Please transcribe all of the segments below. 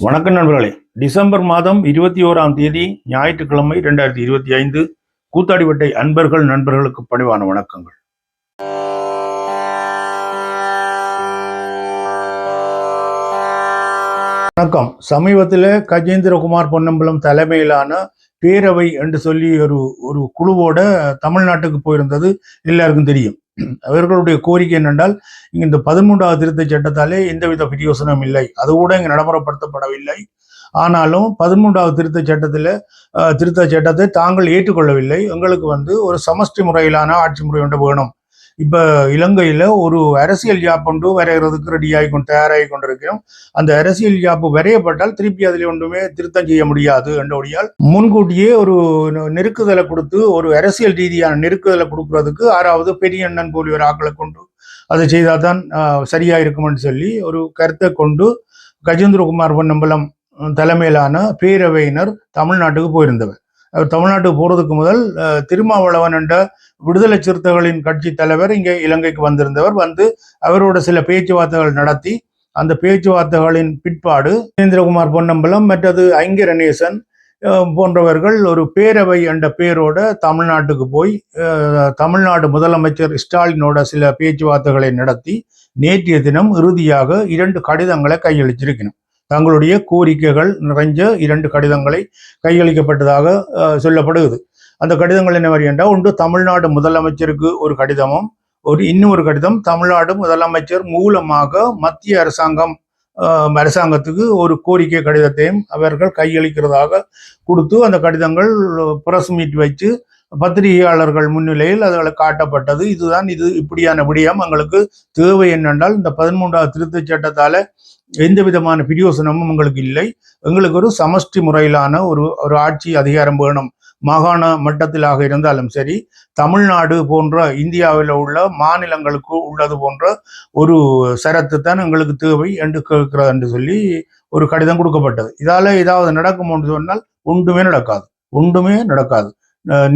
வணக்கம் நண்பர்களே. டிசம்பர் மாதம் இருபத்தி ஓராம் தேதி ஞாயிற்றுக்கிழமை இரண்டாயிரத்தி இருபத்தி ஐந்து கூத்தாடிவட்டை அன்பர்கள் நண்பர்களுக்கு பணிவான வணக்கங்கள். வணக்கம். சமீபத்தில் கஜேந்திரகுமார் பொன்னம்பலம் தலைமையிலான பேரவை என்று சொல்லி ஒரு ஒரு குழுவோட தமிழ்நாட்டுக்கு போயிருந்தது எல்லாருக்கும் தெரியும். அவர்களுடைய கோரிக்கை என்னென்றால் இங்க இந்த பதிமூன்றாவது திருத்த சட்டத்தாலே எந்தவித பிரயோசனம் இல்லை. அது கூட இங்கு நடைமுறைப்படுத்தப்படவில்லை. ஆனாலும் பதிமூன்றாவது திருத்த சட்டத்தில் திருத்த சட்டத்தை தாங்கள் ஏற்றுக்கொள்ளவில்லை. எங்களுக்கு வந்து ஒரு சமஷ்டி முறையிலான ஆட்சி முறை ஒன்று வேணும். இப்போ இலங்கையில் ஒரு அரசியல் ஜாப் ஒன்று வரைகிறதுக்கு ரெடி ஆகி கொண்டு தயாராகி கொண்டிருக்கிறோம் அந்த அரசியல் ஜாப் வரையப்பட்டால் திருப்பி அதில் ஒன்றுமே திருத்தம் செய்ய முடியாது என்றபடியால் முன்கூட்டியே ஒரு நெருக்குதலை கொடுத்து ஒரு அரசியல் ரீதியான நெருக்குதலை கொடுக்கறதுக்கு ஆறாவது பெரிய அண்ணன் போலி ஒரு ஆக்களை கொண்டு அதை செய்தால் தான் சரியாக இருக்கும்னு சொல்லி ஒரு கருத்தை கொண்டு கஜேந்திரகுமார் பொன்னம்பலம் தலைமையிலான பேரவையினர் தமிழ்நாட்டுக்கு போயிருந்தவர். அவர் தமிழ்நாட்டுக்கு போறதுக்கு முதல் திருமாவளவன் என்ற விடுதலை சிறுத்தைகளின் கட்சி தலைவர் இங்கே இலங்கைக்கு வந்திருந்தவர். வந்து அவரோட சில பேச்சுவார்த்தைகள் நடத்தி அந்த பேச்சுவார்த்தைகளின் பிற்பாடு சுரேந்திரகுமார் பொன்னம்பலம் மற்றது ஐங்க ரணேசன் போன்றவர்கள் ஒரு பேரவை என்ற பேரோட தமிழ்நாட்டுக்கு போய் தமிழ்நாடு முதலமைச்சர் ஸ்டாலினோட சில பேச்சுவார்த்தைகளை நடத்தி நேற்றைய தினம் இறுதியாக இரண்டு கடிதங்களை கையளிச்சிருக்கணும். தங்களுடைய கோரிக்கைகள் நிறைஞ்ச இரண்டு கடிதங்களை கையளிக்கப்பட்டதாக சொல்லப்படுகிறது. அந்த கடிதங்கள் என்ன மாதிரி என்றால் ஒன்று தமிழ்நாடு முதலமைச்சருக்கு ஒரு கடிதமும் ஒரு இன்னொரு கடிதம் தமிழ்நாடு முதலமைச்சர் மூலமாக மத்திய அரசாங்கம் அரசாங்கத்துக்கு ஒரு கோரிக்கை கடிதத்தையும் அவர்கள் கையளிக்கிறதாக கொடுத்து அந்த கடிதங்கள் பிரஸ் மீட் வச்சு பத்திரிகையாளர்கள் முன்னிலையில் அதுகளை காட்டப்பட்டது. இதுதான் இது இப்படியான விடயம். எங்களுக்கு தேவை என்னென்றால் இந்த பதிமூன்றாவது திருத்தச் சட்டத்தால் எந்த விதமான பிரியோசனமும் எங்களுக்கு இல்லை. எங்களுக்கு ஒரு சமஷ்டி முறையிலான ஒரு ஒரு ஆட்சி அதிகாரம் வேணும். மாகாண மட்டத்திலாக இருந்தாலும் சரி தமிழ்நாடு போன்ற இந்தியாவில் உள்ள மாநிலங்களுக்கு உள்ளது போன்ற ஒரு சரத்து தான் எங்களுக்கு தேவை என்று கேட்கிறது என்று சொல்லி ஒரு கடிதம் கொடுக்கப்பட்டது. இதால ஏதாவது நடக்கும் என்று சொன்னால் ஒன்றுமே நடக்காது. ஒன்றுமே நடக்காது.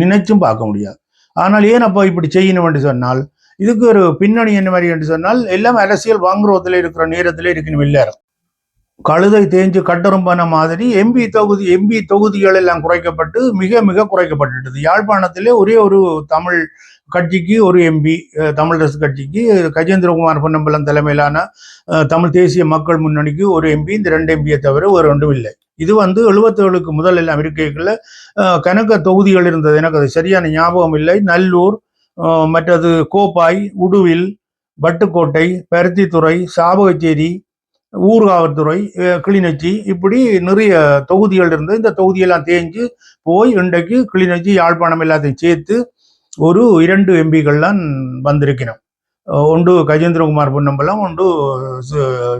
நினைச்சும் பார்க்க முடியாது. ஆனால் ஏன் அப்போ இப்படி செய்யணும் என்று சொன்னால் இதுக்கு ஒரு பின்னணி என்ன மாதிரி என்று சொன்னால் எல்லாம் அரசியல் வாங்குறதுல இருக்கிற நேரத்தில் இருக்கணும் எல்லாரும். கழுதை தேஞ்சு கட்டரும்பான மாதிரி எம்பி தொகுதி எம்பி தொகுதிகள் எல்லாம் குறைக்கப்பட்டு மிக மிக குறைக்கப்பட்டுட்டது. யாழ்ப்பாணத்திலே ஒரே ஒரு தமிழ் கட்சிக்கு ஒரு எம்பி தமிழரசு கட்சிக்கு கஜேந்திரகுமார் பொன்னம்பலம் தலைமையிலான தமிழ் தேசிய மக்கள் முன்னணிக்கு ஒரு எம்பி இந்த ரெண்டு எம்பியை தவிர ஒரு ஒன்றும் இல்லை. இது வந்து எழுபத்தேழுக்கு முதல் எல்லாம் இருக்கைக்குள்ள கணக்க தொகுதிகள் இருந்தது. எனக்கு அது சரியான ஞாபகம் இல்லை. நல்லூர் மற்றது கோப்பாய் உடுவில் வட்டுக்கோட்டை பருத்தித்துறை சாபகச்சேரி ஊர்காவல்துறை கிளிநொச்சி இப்படி நிறைய தொகுதிகள் இருந்து இந்த தொகுதியெல்லாம் தேஞ்சு போய் இன்றைக்கு கிளிநொச்சி யாழ்ப்பாணம் எல்லாத்தையும் சேர்த்து ஒரு இரண்டு எம்பிகள்லாம் வந்திருக்கிறோம். ஒன்று கஜேந்திரகுமார் பொன்னம்பலம் ஒன்று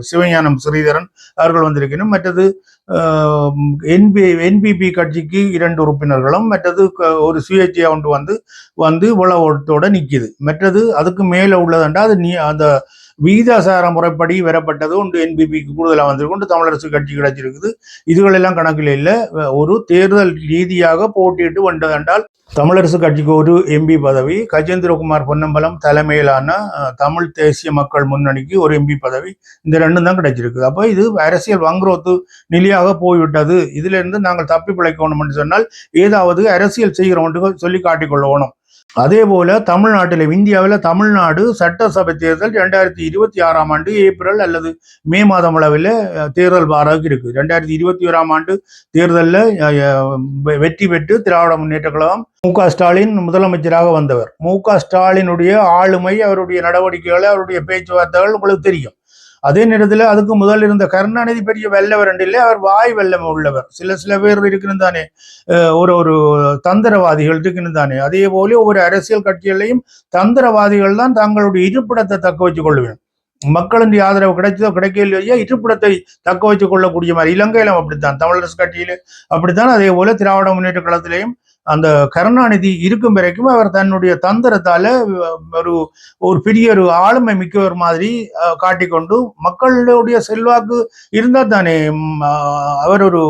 சிவஞானம் ஸ்ரீதரன் அவர்கள் வந்திருக்கணும் மற்றது என்பி என்பிபி கட்சிக்கு இரண்டு உறுப்பினர்களும் மற்றது க- ஒரு சுயேட்சையா ஒன்று வந்து வந்து உளவோட்டத்தோட நிக்குது. மற்றது அதுக்கு மேலே உள்ளதுண்டா அது நீ அந்த விகிதாசார முறைப்படி வரப்பட்டது ஒன்று என்பிபிக்கு கூடுதலாக வந்திருக்கு. ஒன்று தமிழரசு கட்சி கிடைச்சிருக்குது. இதுகளெல்லாம் கணக்கில் இல்லை. ஒரு தேர்தல் ரீதியாக போட்டியிட்டு வந்ததென்றால் தமிழரசு கட்சிக்கு ஒரு எம்பி பதவி கஜேந்திரகுமார் பொன்னம்பலம் தலைமையிலான தமிழ் தேசிய மக்கள் முன்னணிக்கு ஒரு எம்பி பதவி இந்த ரெண்டும் தான் கிடைச்சிருக்கு அப்போ இது அரசியல் வங்குரோத்து நிலையாக போய்விட்டது. இதுல இருந்து நாங்கள் தப்பி பிழைக்கணும் என்று சொன்னால் ஏதாவது அரசியல் செய்கிறோம் சொல்லி காட்டிக்கொள்ளணும் அதே போல தமிழ்நாட்டில் இந்தியாவில் தமிழ்நாடு சட்டசபை தேர்தல் ரெண்டாயிரத்தி இருபத்தி ஆறாம் ஆண்டு ஏப்ரல் அல்லது மே மாதம் அளவில் தேர்தல் வாராக இருக்கு. ரெண்டாயிரத்தி இருபத்தி ஓராம் ஆண்டு தேர்தலில் வெற்றி பெற்று திராவிட முன்னேற்ற கழகம் மு க ஸ்டாலின் முதலமைச்சராக வந்தவர். மு க ஸ்டாலினுடைய ஆளுமை அவருடைய நடவடிக்கைகள் அவருடைய பேச்சுவார்த்தைகள் உங்களுக்கு தெரியும். அதே நேரத்தில் அதுக்கு முதல் இருந்த கருணாநிதி பெரிய வெள்ளவர் இல்லை அவர் வாய் வெள்ளம் உள்ளவர். சில சில பேர் இருக்கணும் தானே ஒரு ஒரு தந்திரவாதிகள் இருக்கணும் தானே அதே போல ஒவ்வொரு அரசியல் கட்சிகளையும் தந்திரவாதிகள் தான் தங்களுடைய இருப்பிடத்தை தக்க வச்சுக் கொள்வேன். மக்களின் ஆதரவு கிடைச்சதோ கிடைக்கலையோ இருப்பிடத்தை தக்க வச்சுக் கொள்ளக்கூடிய மாதிரி. இலங்கையிலும் அப்படித்தான். தமிழரசு கட்சியிலே அப்படித்தான். அதே போல திராவிட முன்னேற்ற கழகத்திலையும் அந்த கருணாநிதி இருக்கும் வரைக்கும் அவர் தன்னுடைய தந்திரத்தால ஒரு ஒரு பெரிய ஒரு ஆளுமை மிக்கவர் மாதிரி காட்டிக்கொண்டு மக்களுடைய செல்வாக்கு இருந்தால் தானே அவர் ஒரு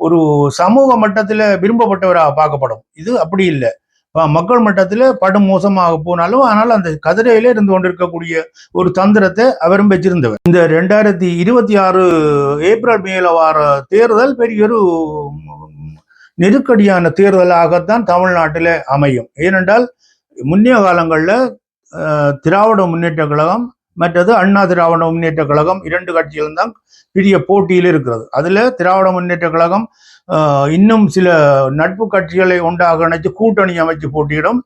ஒரு சமூக மட்டத்தில் விரும்பப்பட்டவராக பார்க்கப்படும். இது அப்படி இல்லை. மக்கள் மட்டத்தில் படும் மோசமாக போனாலும் ஆனால் அந்த கதிரையில இருந்து கொண்டிருக்கக்கூடிய ஒரு தந்திரத்தை அவரும் வச்சிருந்தவர் இந்த ரெண்டாயிரத்தி இருபத்தி ஆறு ஏப்ரல் மேல வார தேர்தல் பெரிய ஒரு நெருக்கடியான தேர்தலாகத்தான் தமிழ்நாட்டில் அமையும். ஏனென்றால் முன்னைய காலங்களில் திராவிட முன்னேற்ற கழகம் மற்றது அண்ணா திராவிட முன்னேற்ற கழகம் இரண்டு கட்சிகளும் தான் பெரிய போட்டியில் இருக்கிறது. அதில் திராவிட முன்னேற்ற கழகம் இன்னும் சில நட்பு கட்சிகளை ஒன்றாக இணைச்சு கூட்டணி அமைச்சு போட்டியிடும்.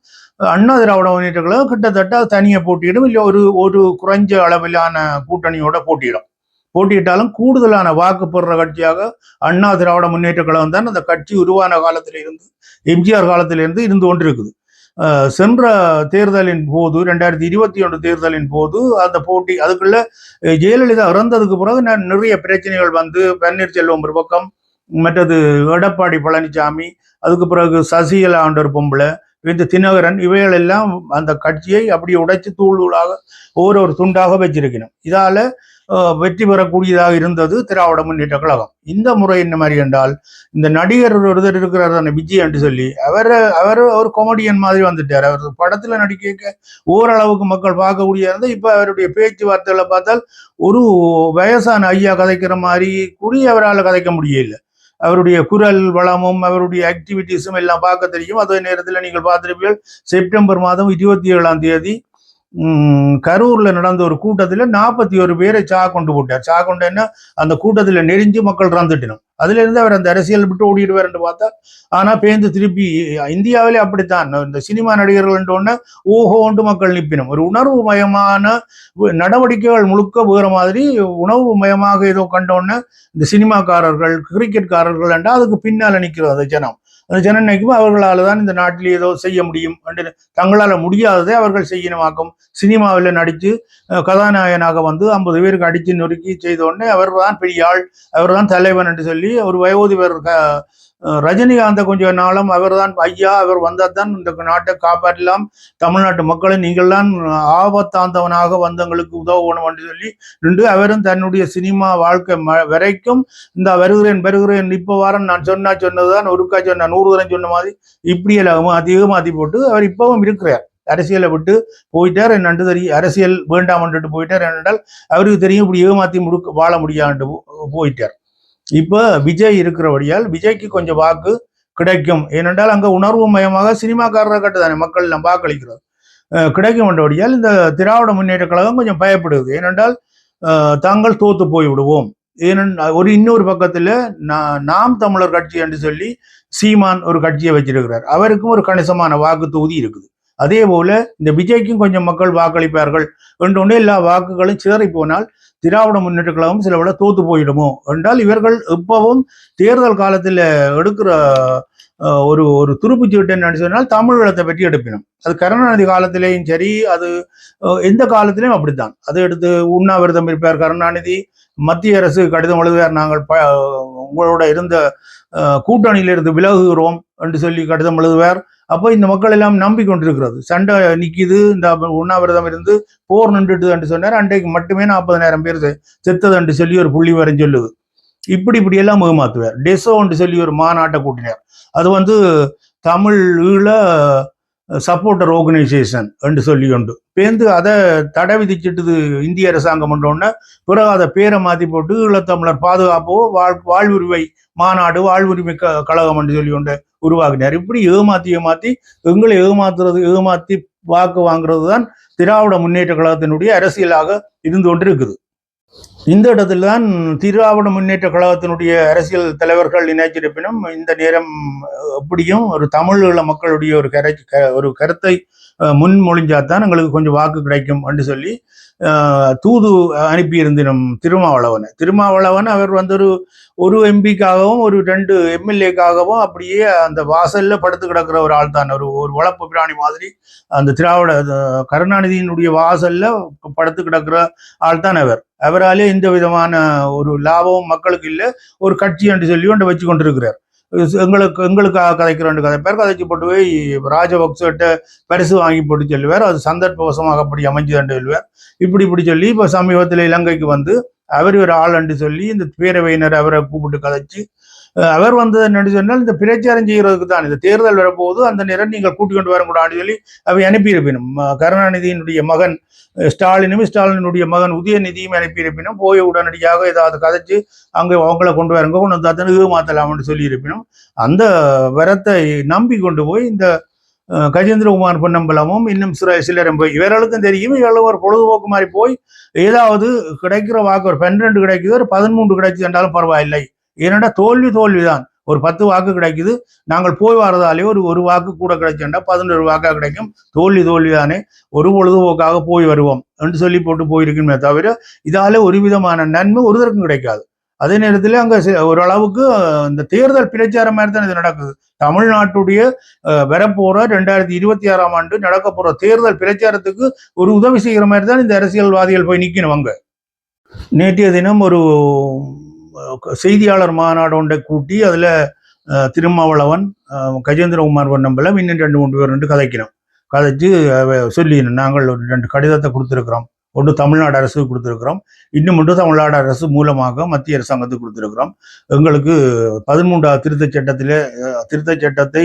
அண்ணா திராவிட முன்னேற்ற கழகம் கிட்டத்தட்ட தனியாக போட்டியிடும். இல்லை ஒரு ஒரு குறைஞ்ச அளவிலான கூட்டணியோட போட்டியிடும். போட்டியிட்டாலும் கூடுதலான வாக்கு பெறுற கட்சியாக அண்ணா திராவிட முன்னேற்ற கழகம் தான் அந்த கட்சி உருவான காலத்தில் இருந்து எம்ஜிஆர் காலத்திலிருந்து இருந்து கொண்டிருக்குது. சென்ற தேர்தலின் போது ரெண்டாயிரத்தி இருபத்தி ஒன்று தேர்தலின் போது அந்த போட்டி அதுக்குள்ள ஜெயலலிதா இறந்ததுக்கு பிறகு நான் நிறைய பிரச்சனைகள் வந்து பன்னீர்செல்வம் ஒரு பக்கம் மற்றது எடப்பாடி பழனிசாமி அதுக்கு பிறகு சசிகலா ஆண்டர் பொம்பளை இந்த தினகரன் இவைகள் எல்லாம் அந்த கட்சியை அப்படியே உடைச்சு தூள் தூளாக ஒவ்வொரு ஒரு துண்டாக வச்சிருக்கணும். இதால வெற்றி பெறக்கூடியதாக இருந்தது திராவிட முன்னேற்ற கழகம். இந்த முறை என்ன மாதிரி என்றால் இந்த நடிகர் ஒருத்தர் இருக்கிறார் தானே விஜய் என்று சொல்லி அவர் அவர் ஒரு கொமெடியன் மாதிரி வந்துட்டார். அவர் படத்துல நடிக்க ஓரளவுக்கு மக்கள் பார்க்கக்கூடிய இருந்தால் இப்ப அவருடைய பேச்சுவார்த்தைகளை பார்த்தால் ஒரு வயசான ஐயா கதைக்கிற மாதிரி கூடி அவரால் கதைக்க முடியல. அவருடைய குரல் வளமும் அவருடைய ஆக்டிவிட்டிஸும் எல்லாம் பார்க்க தெரியும். அதே நேரத்தில் நீங்கள் பார்த்துருப்பீர்கள் செப்டம்பர் மாதம் இருபத்தி ஏழாம் தேதி கரூர்ல நடந்த ஒரு கூட்டத்தில் நாற்பத்தி ஒரு பேரை சா கொண்டு போட்டார். சா கொண்டு என்ன அந்த கூட்டத்தில் நெறிஞ்சு மக்கள் இறந்துட்டணும். அதுல இருந்து அவர் அந்த அரசியல் விட்டு ஓடிடுவார்னு பார்த்தா ஆனா பேந்து திருப்பி இந்தியாவிலே அப்படித்தான். இந்த சினிமா நடிகர்கள் ஒன்று ஓஹோண்டு மக்கள் நிப்பினும். ஒரு உணர்வு மயமான நடவடிக்கைகள் முழுக்க போகிற மாதிரி உணவு மயமாக ஏதோ கண்டோன்னு இந்த சினிமாக்காரர்கள் கிரிக்கெட்காரர்கள் என்றால் அதுக்கு பின்னால் நிற்கிறது அந்த ஜனம். அந்த ஜனம் அவர்களால் தான் இந்த நாட்டில் ஏதோ செய்ய முடியும். என்று தங்களால் முடியாததை அவர்கள் செய்யணுமாக்கும் சினிமாவில் நடித்து கதாநாயகனாக வந்து ஐம்பது பேருக்கு அடித்து நொறுக்கி செய்த உடனே அவர் தான் பெரிய ஆள் அவர் தான் தலைவன் என்று சொல்லி ஒரு வயோதிபர் அஹ், ரஜினிகாந்த கொஞ்சம் நாளும் அவர் தான் ஐயா அவர் வந்தால் தான் இந்த நாட்டை காப்பாற்றலாம். தமிழ்நாட்டு மக்களை நீங்கள்தான் ஆபத்தாந்தவனாக வந்தவங்களுக்கு உதவணும் என்று சொல்லி நின்று அவரும் தன்னுடைய சினிமா வாழ்க்கை ம- வரைக்கும் இந்த வருகிறேன் வருகிறேன் இப்போ வாரம் நான் சொன்னா சொன்னதுதான் ஒருக்கா சொன்ன நூறு தரம் சொன்ன மாதிரி இப்படி எல்லாம் அதிகமாத்தி போட்டு அவர் இப்பவும் இருக்கிறார். அரசியலை விட்டு போயிட்டார். என்னண்டு தெரியும் அரசியல் வேண்டாம் என்றுட்டு போயிட்டார். என்னென்றால் அவருக்கு தெரியும் இப்படி ஏமாத்தி முடுக்க வாழ முடியாண்டு போ- போயிட்டார். இப்போ விஜய் இருக்கிறபடியால் விஜய்க்கு கொஞ்சம் வாக்கு கிடைக்கும். ஏனென்றால் அங்கே உணர்வு மயமாக சினிமாக்காரரை கட்டுதானே மக்கள் நம்ம வாக்களிக்கிறோம். கிடைக்கும் என்றபடியால் இந்த திராவிட முன்னேற்ற கழகம் கொஞ்சம் பயப்படுது ஏனென்றால் தாங்கள் தோத்து போய் விடுவோம் ஏனென்றால் ஒரு இன்னொரு பக்கத்தில் நான் நாம் தமிழர் கட்சி என்று சொல்லி சீமான் ஒரு கட்சியை வச்சிருக்கிறார். அவருக்கும் ஒரு கணிசமான வாக்கு தொகுதி இருக்குது. அதே போல இந்த விஜய்க்கும் கொஞ்சம் மக்கள் வாக்களிப்பார்கள் என்றொன்னே எல்லா வாக்குகளும் சிதறி போனால் திராவிட முன்னேற்ற கழகம் சில விட தோத்து போயிடுமோ? என்றால் இவர்கள் இப்பவும் தேர்தல் காலத்தில் எடுக்கிற ஒரு ஒரு ஒரு துருப்புச்சீட்டு என்னன்னு சொன்னால் தமிழகத்தை பற்றி எடுப்பினும். அது கருணாநிதி காலத்திலேயும் சரி அது எந்த காலத்திலையும் அப்படித்தான். அதை எடுத்து உண்ணாவிரதம் இருப்பார் கருணாநிதி. மத்திய அரசு கடிதம் எழுதுவார் நாங்கள் ப உங்களோட இருந்த கூட்டணியிலிருந்து விலகுகிறோம் என்று சொல்லி கடிதம் எழுதுவார். அப்போ இந்த மக்கள் எல்லாம் நம்பிக்கொண்டிருக்கிறது. சண்டை நிற்கிது இந்த உண்ணாவிரதம் இருந்து போர் நின்றுட்டு என்று சொன்னார். அன்றைக்கு மட்டுமே நாற்பதனாயிரம் பேர் செத்தது என்று சொல்லி ஒரு புள்ளி வரை சொல்லுது. இப்படி இப்படி எல்லாம் ஏமாத்துவார் டெசோ என்று சொல்லி ஒரு மாநாட்டை கூட்டினார். அது வந்து தமிழ் ஈழ சப்போர்ட்டர் ஆர்கனைசேஷன் என்று சொல்லி உண்டு. பேருந்து அதை தடை விதிச்சிட்டு இந்திய அரசாங்கம் பண்ணோடனே பிறகு அதை பேரை மாற்றி போட்டு ஈழத்தமிழர் பாதுகாப்போ வாழ் வாழ்வுரிமை மாநாடு வாழ்வுரிமை க கழகம் என்று சொல்லி கொண்டு உருவாக்கினார். இப்படி ஏமாத்தி ஏமாத்தி எங்களை ஏமாத்துறது ஏமாத்தி வாக்கு வாங்குறது தான் திராவிட முன்னேற்ற கழகத்தினுடைய அரசியலாக இருந்து கொண்டு இருக்குது இந்த இடத்துல தான் திராவிட முன்னேற்ற கழகத்தினுடைய அரசியல் தலைவர்கள் இணைச்சிருப்பினும் இந்த நேரம் அஹ், எப்படியும் ஒரு தமிழீழ மக்களுடைய ஒரு கரை க- ஒரு கருத்தை அஹ், முன்மொழிஞ்சாதான் எங்களுக்கு கொஞ்சம் வாக்கு கிடைக்கும் என்று சொல்லி தூது அனுப்பியிருந்தினோம் திருமாவளவனை. திருமாவளவன் அவர் வந்து ஒரு ஒரு எம்பிக்காகவும் ஒரு ரெண்டு எம்எல்ஏக்காகவும் அப்படியே அந்த வாசல்ல படுத்து கிடக்கிற ஒரு ஆள் தான் ஒரு ஒரு வளப்பு பிராணி மாதிரி அந்த திராவிட கருணாநிதியினுடைய வாசல்ல படுத்து கிடக்கிற ஆள் தான் அவர். அவராலே எந்த விதமான ஒரு லாபமும் மக்களுக்கு இல்லை ஒரு கட்சி என்று சொல்லி ஒன்று வச்சு கொண்டிருக்கிறார். எங்களுக்கு எங்களுக்காக கதைக்கிறோம் கதைப்பார் கதைச்சு போட்டு போய் ராஜபக்சர்கிட்ட பரிசு வாங்கி போட்டு சொல்லுவார். அது சந்தர்ப்பவசமாக அப்படி அமைஞ்சது என்று சொல்லுவார். இப்படி இப்படி சொல்லி இப்போ சமீபத்தில் இலங்கைக்கு வந்து அவர் ஒரு ஆள் என்று சொல்லி இந்த பேரவையினர் அவரை கூப்பிட்டு கதைச்சு அவர் வந்தது என்னன்னு சொன்னால் இந்த பிரச்சாரம் செய்கிறதுக்கு தான். இந்த தேர்தல் வரப்போது அந்த நேரம் நீங்கள் கூட்டிக் கொண்டு வரக்கூடாதுன்னு சொல்லி அவை அனுப்பியிருப்பினும். கருணாநிதியினுடைய மகன் ஸ்டாலினும் ஸ்டாலினுடைய மகன் உதயநிதியும் அனுப்பியிருப்பினும் போய் உடனடியாக ஏதாவது கதைச்சு அங்கே அவங்கள கொண்டு வரங்க கொண்டு வந்து அத்தனை மாத்தலாம்னு சொல்லியிருப்பினும். அந்த வரத்தை நம்பி கொண்டு போய் இந்த கஜேந்திரகுமார் பொன்னம்பலமும் இன்னும் சில சிலரும் போய் இவர்களுக்கும் தெரியும் இவர்களும் ஒரு பொழுதுபோக்கு மாதிரி போய் ஏதாவது கிடைக்கிற வாக்கு ஒரு பன்னிரெண்டு கிடைக்குது ஒரு பதிமூன்று கிடைக்குது என்றாலும் பரவாயில்லை. ஏனென்றா தோல்வி தோல்விதான். ஒரு பத்து வாக்கு கிடைக்குது. நாங்கள் போய் வரதாலே ஒரு ஒரு வாக்கு கூட கிடைச்சா பதினொரு வாக்கா கிடைக்கும். தோல்வி தோல்விதானே. ஒரு பொழுதுபோக்காக போய் வருவோம் என்று சொல்லி போட்டு போயிருக்குமே தவிர இதால ஒரு விதமான நன்மை ஒருதற்கும் கிடைக்காது. அதே நேரத்தில் அங்கே ஓரளவுக்கு இந்த தேர்தல் பிரச்சாரம் மாதிரி தான் இது நடக்குது. தமிழ்நாட்டுடைய வரப்போற ரெண்டாயிரத்தி இருபத்தி ஆறாம் ஆண்டு நடக்க போற தேர்தல் பிரச்சாரத்துக்கு ஒரு உதவி செய்கிற மாதிரி தான் இந்த அரசியல்வாதிகள் போய் நிற்கணும் அங்கே. நேற்றைய தினம் ஒரு செய்தியாளர் மாநாடு ஒன்றை கூட்டி அதில் திருமாவளவன் கஜேந்திரகுமார் பொன்னம்பலம் இன்னும் ரெண்டு மூன்று பேர் ரெண்டு கதைக்கணும். கதைச்சு சொல்லிடணும் நாங்கள் ஒரு ரெண்டு கடிதத்தை கொடுத்துருக்குறோம். ஒன்று தமிழ்நாடு அரசுக்கு கொடுத்துருக்குறோம். இன்னும் ஒன்று தமிழ்நாடு அரசு மூலமாக மத்திய அரசாங்கத்துக்கு கொடுத்துருக்குறோம். எங்களுக்கு பதிமூன்றாவது திருத்தச் சட்டத்திலே திருத்தச் சட்டத்தை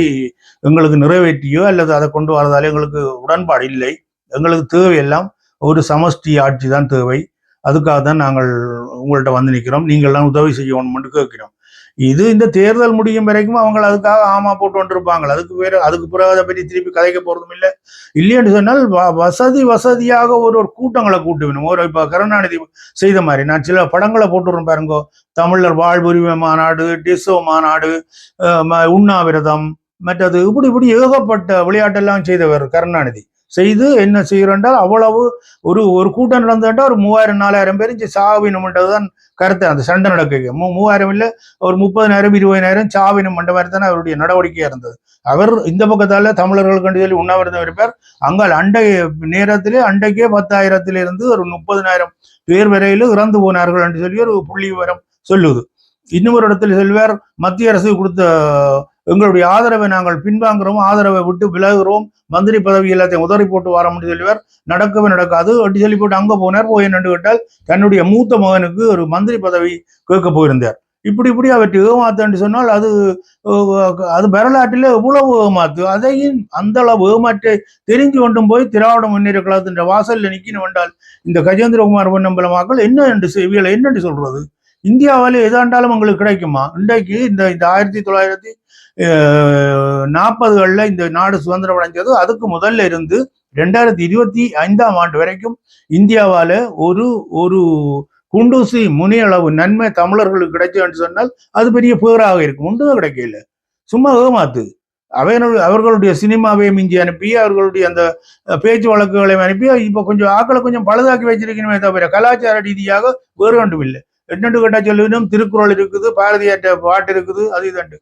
எங்களுக்கு நிறைவேற்றியோ அல்லது அதை கொண்டு வரதால் எங்களுக்கு உடன்பாடு இல்லை. எங்களுக்கு தேவையெல்லாம் ஒரு சமஷ்டி ஆட்சி தான் தேவை. அதுக்காக தான் நாங்கள் உங்கள்கிட்ட வந்து நிற்கிறோம் நீங்கள்லாம் உதவி செய்யணும்னு கேட்கிறோம். இது இந்த தேர்தல் முடியும் வரைக்கும் அவங்க அதுக்காக ஆமா போட்டு கொண்டிருப்பாங்க அதுக்கு வேற அதுக்கு பிறகு அதை பற்றி திருப்பி கதைக்க போறதும் இல்லை. இல்லையென்று சொன்னால் வ- வசதி வசதியாக ஒரு ஒரு கூட்டங்களை கூட்டுவிடும் ஒரு இப்போ கருணாநிதி செய்த மாதிரி நான் சில படங்களை போட்டுறேன் பாருங்கோ. தமிழர் வாழ்வுரிமை மாநாடு டிசோ மாநாடு ம- உண்ணாவிரதம் மற்றது இப்படி இப்படி ஏகப்பட்ட விளையாட்டெல்லாம் செய்தவர் கருணாநிதி. செய்து என்ன செய்கிறோன்றால் அவ்வளவு ஒரு ஒரு கூட்டம் நடந்துட்டால் ஒரு மூவாயிரம் நாலாயிரம் பேர் சாவினம்ன்றது தான் கருத்து. அந்த சண்டை நடக்க மூ மூவாயிரம் இல்லை ஒரு முப்பதினாயிரம் இருபதினாயிரம் சாவினம் மண்ட மாதிரி தானே அவருடைய நடவடிக்கையாக இருந்தது. அவர் இந்த பக்கத்தால தமிழர்கள் கண்டு சொல்லி உண்ணாவிரதம் இருப்பார். அங்கால் அண்டை நேரத்திலே அண்டைக்கே பத்தாயிரத்திலிருந்து ஒரு முப்பதினாயிரம் பேர் வரையில் இறந்து போனார்கள் என்று சொல்லி ஒரு புள்ளி விவரம் சொல்லுது. இன்னும் ஒரு இடத்துல செல்வார் மத்திய அரசு கொடுத்த எங்களுடைய ஆதரவை நாங்கள் பின்வாங்குறோம் ஆதரவை விட்டு விலகுறோம். மந்திரி பதவி எல்லாத்தையும் உதறி போட்டு வர முடியும் சொல்லுவார் நடக்கவே நடக்காது. அப்படி சொல்லி போட்டு அங்க போனார் போய் நின்று கேட்டால் தன்னுடைய மூத்த மகனுக்கு ஒரு மந்திரி பதவி கேட்க போயிருந்தார். இப்படி இப்படி அவற்றை ஏமாத்துன்னு சொன்னால் அது அது வரலாற்றில் எவ்வளவு ஏமாத்து? அதையும் அந்த அளவு ஏமாற்றை தெரிஞ்சு கொண்டும் போய் திராவிட முன்னேற்ற கழகத்தின் வாசல்ல நிற்கணும் என்றால் இந்த கஜேந்திரகுமார் பொன்னம்பலமாக்கள் என்ன என்று செவியலை என்னென்று சொல்றது? இந்தியாவில் எதாண்டாலும் உங்களுக்கு கிடைக்குமா? இன்றைக்கு இந்த இந்த ஆயிரத்தி தொள்ளாயிரத்தி நாற்பதுகளில் இந்த நாடு சுதந்திரம் அடைஞ்சது அதுக்கு முதல்ல இருந்து ரெண்டாயிரத்தி இருபத்தி ஐந்தாம் ஆண்டு வரைக்கும் இந்தியாவால ஒரு ஒரு குண்டூசி முனியளவு நன்மை தமிழர்களுக்கு கிடைச்சதுன்னு சொன்னால் அது பெரிய பேராக இருக்கும். ஒன்றும் கிடைக்கல. சும்மா ஏமாத்து. அவர்கள் அவர்களுடைய சினிமாவையும் மிஞ்சி அனுப்பி அவர்களுடைய அந்த பேச்சு வழக்குகளையும் அனுப்பி இப்போ கொஞ்சம் ஆக்களை கொஞ்சம் பழுதாக்கி வச்சிருக்கணுமே தவிர கலாச்சார ரீதியாக வேறு ஒன்றும் இல்லை. என்னண்டு கட்ட சொல்லினும் திருக்குறள் இருக்குது பாரதியார்ட்ட பாட்டு இருக்குது அது இதுண்டு.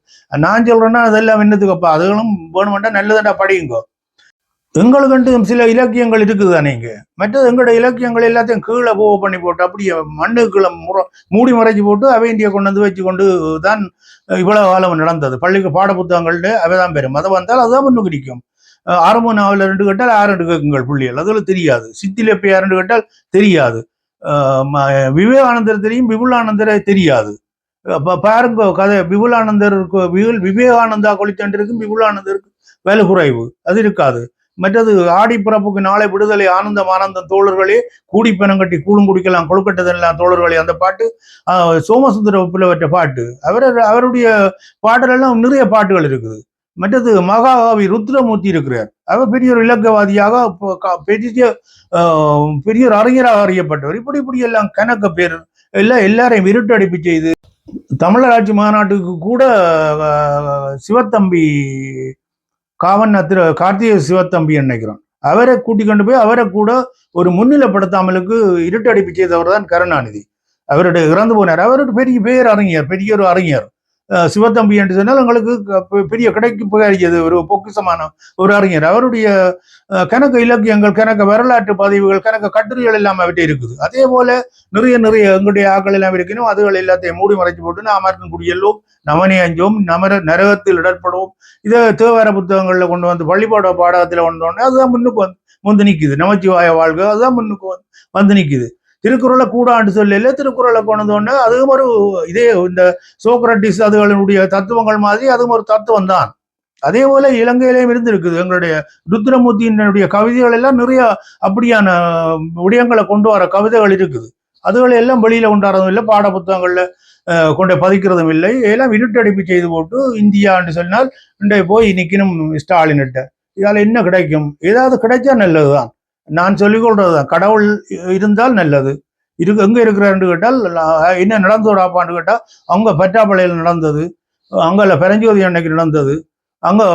நான் சொல்றேன்னா அதெல்லாம் என்னத்துக்கப்பா அதுகளும் வேணுமெண்டா நல்லதாண்டா படியுங்கோ. எங்களுக்குண்டு சில இலக்கியங்கள் இருக்குது தானே இங்க? மற்றது எங்களோட இலக்கியங்கள் எல்லாத்தையும் கீழே போக பண்ணி போட்டு அப்படியே மண்ணுக்குள்ள முற மூடி மறைச்சி போட்டு அவை இந்திய கொண்டு வந்து வச்சு கொண்டு தான் இவ்வளவு காலம் நடந்தது. பள்ளிக்கு பாட புத்தகங்கள்ல அவைதான் பெறும். அதை வந்தால் அதுதான் ஒன்று கிடைக்கும் அஹ் ஆரம்ப நாவல் ரெண்டு கேட்டால் ஆறு ரெண்டு கேட்குங்கள் புள்ளிகள். அதுல தெரியாது. சித்திலப்பியா ரெண்டு கேட்டால் தெரியாது. விவேகானந்தர் தெரியும் விபுலானந்தரை தெரியாது. பாருங்க கதை விபுலானந்தருக்கு விபுல் விவேகானந்தா கொளிச்சண்டிருக்கும் விபுலானந்தருக்கு வேலை குறைவு. அது இருக்காது. மற்றது ஆடி பிறப்புக்கு நாளை விடுதலை ஆனந்தம் ஆனந்தம் தோழர்களே கூடி கட்டி கூழும் குடிக்கலாம் கொழுக்கட்டதெல்லாம் தோழர்களே அந்த பாட்டு சோமசுந்தர புலவற்ற பாட்டு. அவர் அவருடைய பாடலெல்லாம் நிறைய பாட்டுகள் இருக்குது. மற்றது மகாகவி ருத்ரமூர்த்தி இருக்கிறார். அவர் பெரிய ஒரு இலக்கவாதியாக பெரிய பெரிய ஒரு அறிஞராக அறியப்பட்டவர். இப்படி இப்படி எல்லாம் கணக்க பேர் எல்லாம் எல்லாரையும் இருட்டடிப்பு செய்து தமிழர் ஆட்சி மாநாட்டுக்கு கூட சிவத்தம்பி காவன் திரு கார்த்திகை சிவத்தம்பி நினைக்கிறோம் அவரை கூட்டி கொண்டு போய் அவரை கூட ஒரு முன்னிலைப்படுத்தாமலுக்கு இருட்டடிப்பு செய்தவர் தான் கருணாநிதி. அவருடைய இறந்து போனார். அவருக்கு பெரிய பேர் அறிஞர் பெரிய ஒரு அறிஞர். சிவத்தம்பி என்று சொன்னால் உங்களுக்கு பெரிய கடைக்கு புகாரியது ஒரு பொக்கிசமான ஒரு அறிஞர். அவருடைய கணக்க இலக்கியங்கள் கணக்க வரலாற்று பதிவுகள் கணக்க கட்டுரைகள் எல்லாம் அவர்கிட்ட இருக்குது. அதே போல நிறைய நிறைய எங்களுடைய ஆக்கள் எல்லாம் இருக்கணும் அதுகள் எல்லாத்தையும் மூடி மறைச்சு போட்டு நாம் இருக்கும் குடியெல்லோம். நமனே அஞ்சோம் நமர நரகத்தில் இடர்படுவோம். இதை தேவார புத்தகங்கள்ல கொண்டு வந்து பள்ளிப்பாட பாடகத்துல கொண்டு வந்து அதுதான் முன்னுக்கு வந்து வந்து நிற்குது நமச்சிவாய வாழ்க அதுதான் முன்னுக்கு வந்து நிற்குது திருக்குறளை கூடாண்டு சொல்லல திருக்குறளை கொண்டு வந்து அதுவும் ஒரு இதே இந்த சோக்ரட்டிஸ் அதுகளுடைய தத்துவங்கள் மாதிரி அதுவும் ஒரு தத்துவம் தான். அதே போல இலங்கையிலேயும் இருந்திருக்குது. எங்களுடைய ருத்ரமூர்த்தியினுடைய கவிதைகள் எல்லாம் நிறைய அப்படியான விடயங்களை கொண்டு வர கவிதைகள் இருக்குது. அதுகளை எல்லாம் வெளியில கொண்டாடுறதும் இல்லை பாட புத்தகங்கள்ல கொண்டு பதிக்கிறதும் இல்லை. எல்லாம் இருட்டடிப்பு செய்து போட்டு இந்தியான்னு சொன்னால் இன்றைய போய் நிக்கணும் ஸ்டாலின்கிட்ட. இதால என்ன கிடைக்கும்? ஏதாவது கிடைச்சா நல்லதுதான். நான் சொல்லிக் கொள்றது கடவுள் இருந்தால் நல்லது. இரு எங்கே இருக்கிறான்னு கேட்டால் என்ன நடந்தோடாப்பான்னு கேட்டால் அவங்க பற்றாப்பாளையில் நடந்தது. அங்கே பெரஞ்சோதி அன்னைக்கு நடந்தது. அங்கே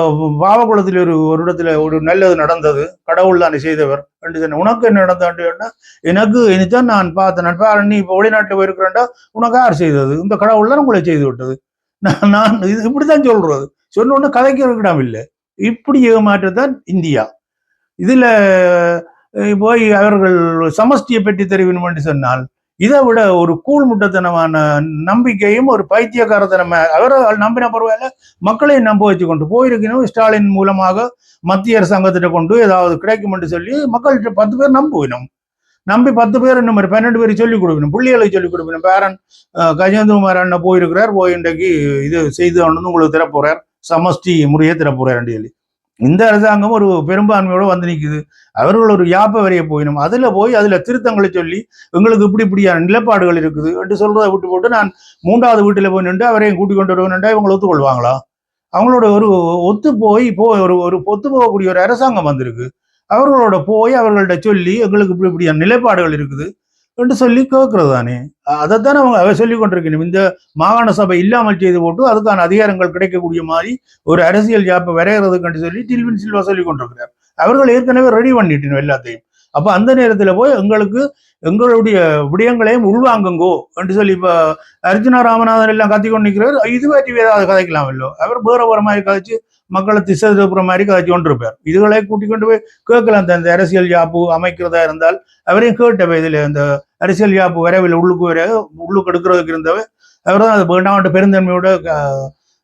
பாவகுளத்தில் ஒரு ஒரு இடத்துல ஒரு நல்லது நடந்தது. கடவுள் தானே செய்தவர். என்று உனக்கு என்ன நடந்தான்னு கேட்டால் எனக்கு இனிதான் நான் பார்த்தேன் நட்பா. நீ இப்போ வெளிநாட்டுல போயிருக்கிறேன்டா உனக்கு யார் செய்தது? இந்த கடவுள் தான் உங்களை செய்து விட்டது. நான் நான் இது இப்படித்தான் சொல்றது. சொன்ன உடனே கதைக்கு இடம் இல்லை. இப்படி ஏமாற்றத்தான் இந்தியா. இதில் போய் அவர்கள் சமஷ்டியை பற்றி தெரிவிக்கணும் என்று சொன்னால் இதை விட ஒரு கூழ்முட்டத்தனமான நம்பிக்கையும் ஒரு பைத்தியக்காரத்தனம அவரை நம்பின பரவாயில்ல மக்களையும் நம்ப வச்சு கொண்டு போயிருக்கணும் ஸ்டாலின் மூலமாக மத்திய அரசாங்கத்திட்ட கொண்டு ஏதாவது கிடைக்கும் என்று சொல்லி மக்கள்கிட்ட பத்து பேர் நம்புவினோம். நம்பி பத்து பேர் இன்னும் ஒரு பன்னெண்டு பேர் சொல்லிக் கொடுக்கணும் பிள்ளைகளுக்கு சொல்லிக் கொடுக்கணும். பேரன் கஜேந்திரகுமார் அண்ணன் போயிருக்கிறார் போய் இன்றைக்கு இது செய்து உங்களுக்கு தரப்போறார் சமஷ்டி முறையை தரப்போறார் சொல்லி. இந்த அரசாங்கம் ஒரு பெரும்பான்மையோட வந்து நிற்குது அவர்கள் ஒரு யாப்ப வரைய போயினும் அதில் போய் அதில் திருத்தங்களை சொல்லி எங்களுக்கு இப்படி இப்படியான நிலப்பாடுகள் இருக்குது என்று சொல்றதை விட்டு போட்டு நான் மூன்றாவது வீட்டில் போய் நின்று அவரையும் கூட்டிக் கொண்டு வருவேன்டா இவங்களை ஒத்துக்கொள்வாங்களா? அவங்களோட ஒரு ஒத்து போய் போ ஒரு ஒரு ஒத்து போகக்கூடிய ஒரு அரசாங்கம் வந்திருக்கு. அவர்களோட போய் அவர்கள்ட்ட சொல்லி எங்களுக்கு இப்படி இப்படியான நிலைப்பாடுகள் இருக்குது. என்று சொல்லி கேட்கறது தானே? அதைத்தானே அவங்க அவ சொல்லி கொண்டிருக்கணும். இந்த மாகாண சபை இல்லாமல் செய்து போட்டு அதுக்கான அதிகாரங்கள் கிடைக்கக்கூடிய மாதிரி ஒரு அரசியல் ஜாப்பை வரைகிறதுக்கு சொல்லி டில்வின் சில்வா சொல்லி கொண்டிருக்கிறார். அவர்கள் ஏற்கனவே ரெடி பண்ணிட்டணும் எல்லாத்தையும். அப்ப அந்த நேரத்துல போய் எங்களுக்கு எங்களுடைய விடயங்களையும் உள்வாங்குங்கோ என்று சொல்லி இப்ப அர்ஜுனா ராமநாதன் எல்லாம் கத்தி கொண்டு நிற்கிறார் இது பற்றி ஏதாவது கதைக்கலாம் இல்லோ அவர் வேற மாதிரி கதைச்சு மக்களை திசை திருப்புற மாதிரி கதைச்சு கொண்டிருப்பார் இதுகளை கூட்டிக் கொண்டு போய் கேட்கலாம். அந்த அரசியல் யாப்பு அமைக்கிறதா இருந்தால் அவரையும் கேட்டவை இதுல இந்த அரசியல் யாப்பு வரவில் உள்ளுக்கு வர உள்ளுக்கு எடுக்கிறதுக்கு இருந்தவை அவர் தான் அது வேண்டாம் பெருந்தன்மையோட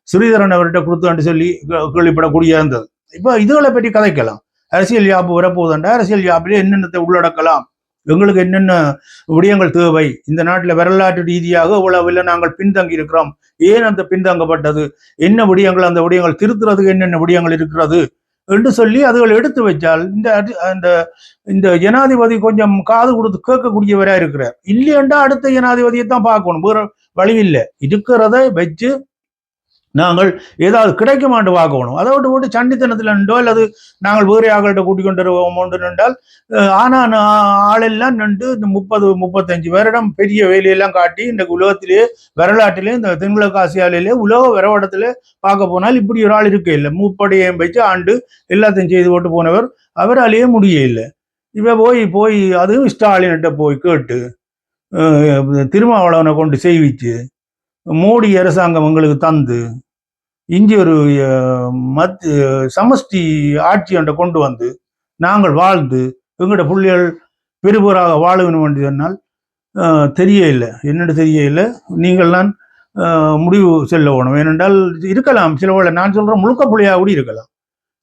ஸ்ரீதரன் அவர்கிட்ட கொடுத்தான்னு சொல்லி கேள்விப்படக்கூடிய இருந்தது. இப்போ இதுகளை பற்றி கதைக்கலாம். அரசியல் யாப்பு வரப்போகுதுண்டா? அரசியல் யாப்பிலே என்னென்னத்தை உள்ளடக்கலாம்? எங்களுக்கு என்னென்ன விடயங்கள் தேவை? இந்த நாட்டில் வரலாற்று ரீதியாக இவ்வளவு நாங்கள் பின்தங்கி இருக்கிறோம். ஏன் அந்த பின்தங்கப்பட்டது? என்ன விடயங்கள்? அந்த விடயங்கள் திருத்துறதுக்கு என்னென்ன விடயங்கள் இருக்கிறது? என்று சொல்லி அதுகள் எடுத்து வச்சால் இந்த அந்த இந்த ஜனாதிபதி கொஞ்சம் காது கொடுத்து கேட்கக்கூடியவராக இருக்கிறார். இல்லையண்டா அடுத்த ஜனாதிபதியை தான் பார்க்கணும். வேற வழி இல்லை. இருக்கிறத வச்சு நாங்கள் ஏதாவது கிடைக்குமாண்டு பார்க்கணும் அதை விட்டு போட்டு சண்டித்தனத்தில் நின்றோ அல்லது நாங்கள் வேறு ஆகள்கிட்ட கூட்டிக் கொண்டு வருவோம் நின்றால் ஆனால் ஆனா ஆளெல்லாம் நின்று இந்த முப்பது முப்பத்தஞ்சு வருடம் பெரிய வேலையெல்லாம் காட்டி இந்த உலகத்திலே வரலாற்றிலே இந்த தென்கிழக்கு ஆசியாவிலே உலக வரவடத்திலே பார்க்க போனால் இப்படி ஒரு ஆள் இருக்க இல்லை. மூப்படையையும் வச்சு ஆண்டு எல்லாத்தையும் செய்து போட்டு போனவர் அவராலேயே முடிய இல்லை. போய் போய் அதுவும் ஸ்டாலின்கிட்ட போய் கேட்டு திருமாவளவனை கொண்டு செய்விச்சு. மோடி அரசாங்கம் எங்களுக்கு தந்து இங்கே ஒரு மத் சமஷ்டி ஆட்சி ஒன்றை கொண்டு வந்து நாங்கள் வாழ்ந்து எங்களோட பிள்ளைகள் பெருபோராக வாழ வேணும் என்று சொன்னால் தெரிய இல்லை. என்னென்னு தெரிய இல்லை. நீங்கள் தான் முடிவு செல்ல வேணும். ஏனென்றால் இருக்கலாம். சில வேளை நான் சொல்கிறேன் முழுக்க புள்ளியாக கூட இருக்கலாம்.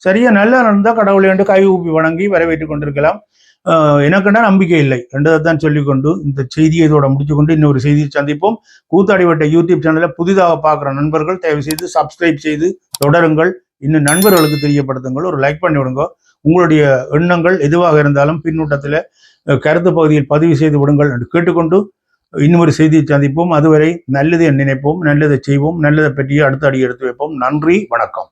சரியா நல்லா நடந்தால் கடவுளை என்று கை ஊப்பி வணங்கி வரவேற்றுக் கொண்டிருக்கலாம். எனக்குன்னா நம்பிக்கை இல்லை. ரெண்டதை தான் சொல்லிக்கொண்டு இந்த செய்தியை இதோட முடிச்சுக்கொண்டு இன்னொரு செய்தியை சந்திப்போம். கூத்தாடிவட்ட யூடியூப் சேனலை புதிதாக பார்க்குற நண்பர்கள் தயவு செய்து சப்ஸ்கிரைப் செய்து தொடருங்கள். இன்னும் நண்பர்களுக்கு தெரியப்படுத்துங்கள். ஒரு லைக் பண்ணி விடுங்க. உங்களுடைய எண்ணங்கள் எதுவாக இருந்தாலும் பின்னூட்டத்தில் கருத்து பகுதியில் பதிவு செய்து விடுங்கள் என்று கேட்டுக்கொண்டு இன்னொரு செய்தியை சந்திப்போம். அதுவரை நல்லதை நினைப்போம் நல்லதை செய்வோம் நல்லதை பற்றி அடுத்த அடி எடுத்து வைப்போம். நன்றி வணக்கம்.